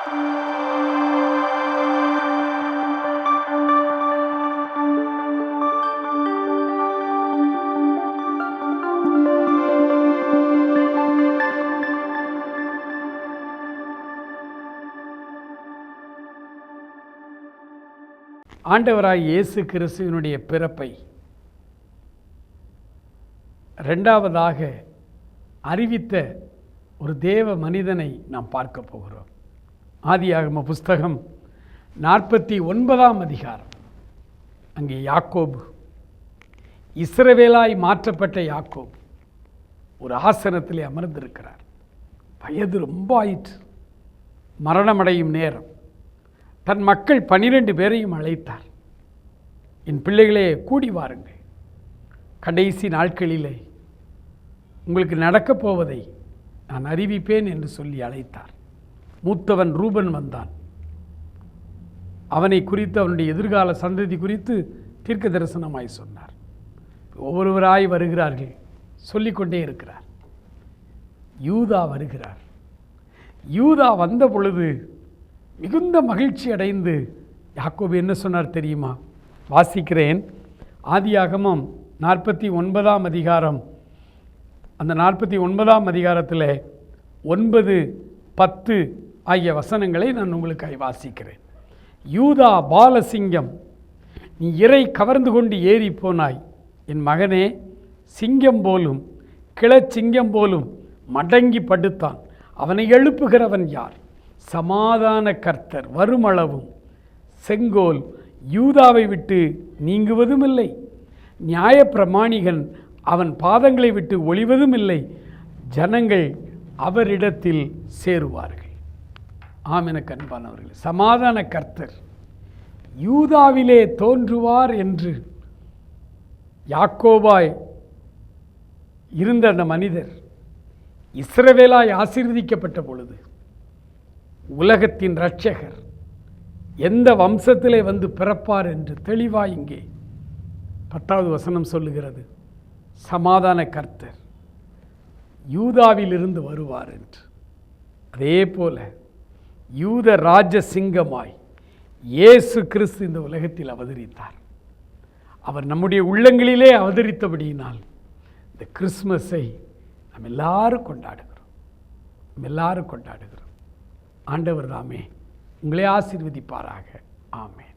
ஆண்டவராய் இயேசு கிறிஸ்துவினுடைய பிறப்பை ரெண்டாவதாக அறிவித்த ஒரு தேவ மனிதனை நாம் பார்க்க போகிறோம். ஆதியாகம புஸ்தகம் நாற்பத்தி ஒன்பதாம் அதிகாரம். அங்கே யாக்கோபு. இஸ்ரவேலாய் மாற்றப்பட்ட யாக்கோபு ஒரு ஆசனத்திலே அமர்ந்திருக்கிறார். வயது ரொம்ப ஆயிற்று. மரணமடையும் நேரம். தன் மக்கள் பனிரெண்டு பேரையும் அழைத்தார். என் பிள்ளைகளே கூடி வாருங்கள். கடைசி நாட்களிலே உங்களுக்கு நடக்கப் போவதை நான் அறிவிப்பேன் என்று சொல்லி அழைத்தார். மூத்தவன் ரூபன் வந்தான். அவனை குறித்து அவனுடைய எதிர்கால சந்ததி குறித்து தீர்க்க தரிசனமாய் சொன்னார். ஒவ்வொருவராய் வருகிறார்கள் சொல்லிக்கொண்டே இருக்கிறார். யூதா வருகிறார். யூதா வந்த பொழுது மிகுந்த மகிழ்ச்சி அடைந்து யாக்கோபு என்ன சொன்னார் தெரியுமா? வாசிக்கிறேன். ஆதியாகமம் நாற்பத்தி ஒன்பதாம் அதிகாரம். அந்த நாற்பத்தி ஒன்பதாம் அதிகாரத்தில் ஒன்பது பத்து ஆகிய வசனங்களை நான் உங்களுக்காக வாசிக்கிறேன். யூதா பாலசிங்கம் நீ இறை கவர்ந்து கொண்டு ஏறி போனாய். என் மகனே சிங்கம் போலும் கிளச்சிங்கம் போலும் மடங்கி படுத்தான். அவனை எழுப்புகிறவன் யார்? சமாதான கர்த்தர் வருமளவும். செங்கோல் யூதாவை விட்டு நீங்குவதும் இல்லை நியாயப்பிரமாணிகன் அவன் பாதங்களை விட்டு ஒளிவதும் இல்லை ஜனங்கள் அவரிடத்தில் சேருவார்கள். ஆம் எனக்கு அன்பானவர்கள் சமாதான கர்த்தர் யூதாவிலே தோன்றுவார் என்று யாக்கோபாய் இருந்த அந்த மனிதர் இஸ்ரவேலாய் ஆசீர்வதிக்கப்பட்ட பொழுது உலகத்தின் இரட்சகர் எந்த வம்சத்திலே வந்து பிறப்பார் என்று தெளிவாய் இங்கே பத்தாவது வசனம் சொல்லுகிறது. சமாதான கர்த்தர் யூதாவிலிருந்து வருவார் என்று. அதே போல யூத ராஜசிங்கமாய் இயேசு கிறிஸ்து இந்த உலகத்தில் அவதரித்தார். அவர் நம்முடைய உள்ளங்களிலே அவதரித்தபடியினால் இந்த கிறிஸ்மஸை நம்ம எல்லாரும் கொண்டாடுகிறோம். நம்ம எல்லாரும் கொண்டாடுகிறோம். ஆண்டவர் தாமே உங்களை ஆசீர்வதிப்பாராக. ஆமே